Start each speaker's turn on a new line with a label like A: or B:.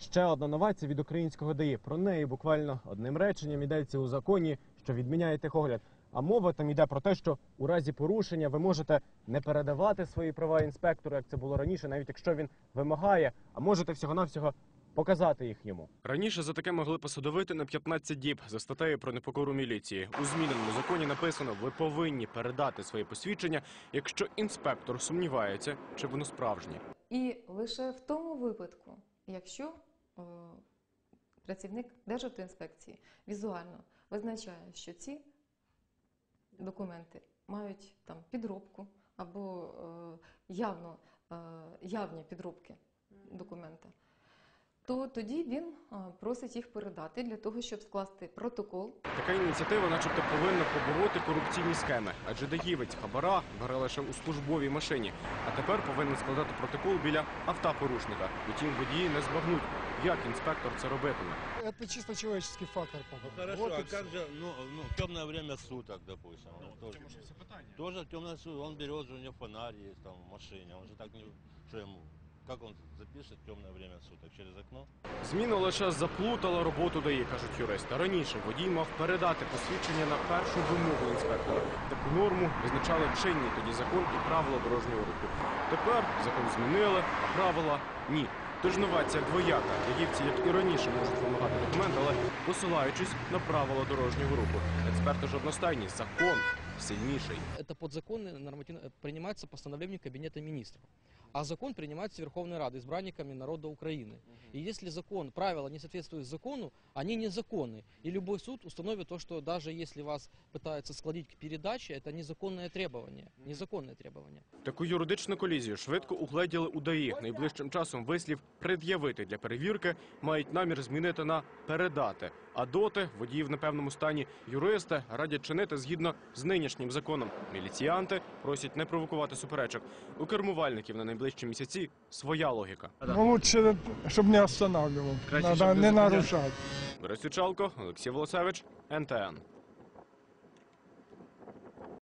A: Ще одна новація від українського ДАІ. Про неї буквально одним реченням йдеться у законі, що відміняє техогляд. А мова там йде про те, що у разі порушення ви можете не передавати свої права інспектору, як це було раніше, навіть якщо він вимагає, а можете всього-навсього показати їх йому. Раніше за таке могли посадовити на 15 діб за статтею про непокору міліції. У зміненому законі написано, ви повинні передати своє посвідчення, якщо інспектор сумнівається, чи воно справжнє.
B: І лише в тому випадку, якщо працівник Державтоінспекції візуально визначає, що ці документи мають там підробку або е, явно, е, явні підробки документа, то тоді він просить їх передати для того, щоб скласти протокол
A: Така ініціатива, начебто, повинна побороти корупційні схеми, адже даївець хабара бере лише у службовій машині, а тепер повинен складати протокол біля автопорушника. Утім, водії не збагнуть, як інспектор це робитиме.
C: Это чисто человеческий фактор.
D: Ну хорошо,
C: Вот
D: а как же, ну, ну, темное время суток, допустим. Ну, тоже, тоже темное суток, он берет у него фонарь есть там в машине, он же так не, что ему, как он запишет темное время суток, через окно?
A: Зміна лише заплутала роботу ДАІ, кажуть юристи. Раніше водій мав передати посвідчення на першу вимогу інспектора. Таку норму визначали чинні тоді закон і правила дорожнього руху. Тепер закон змінили, а правила ні. Тож новація двояка. Даївці, як і раніше, можуть вимагати документ, але посилаючись на правила дорожнього руху. Експерти ж одностайні, закон сильніший.
E: это подзаконно нормативно э, принимается постановлением Кабинета министров А закон принимается Верховной Радой, избранниками народа Украины. И если закон, правила не соответствуют закону, они незаконны. И любой суд установит то, что даже если вас пытаются складить к передаче, это незаконное требование. Незаконное требование.
A: Таку юридичну колізію швидко угледіли у ДАІ. Найближчим часом вислів пред'явити для перевірки мають намір змінити на передати. А доти водії в непевному стані юристи радять чинити згідно з нинішнім законом. Міліціянти просять не провокувати суперечок. У кермувальників на найближчі місяці своя логіка.
C: Ну, лучше, щоб не останавливав,
A: Краще,
C: Надо
A: щоб не
C: не
A: зупиняв. Борис Ючалко, Олексій Волосевич, НТН.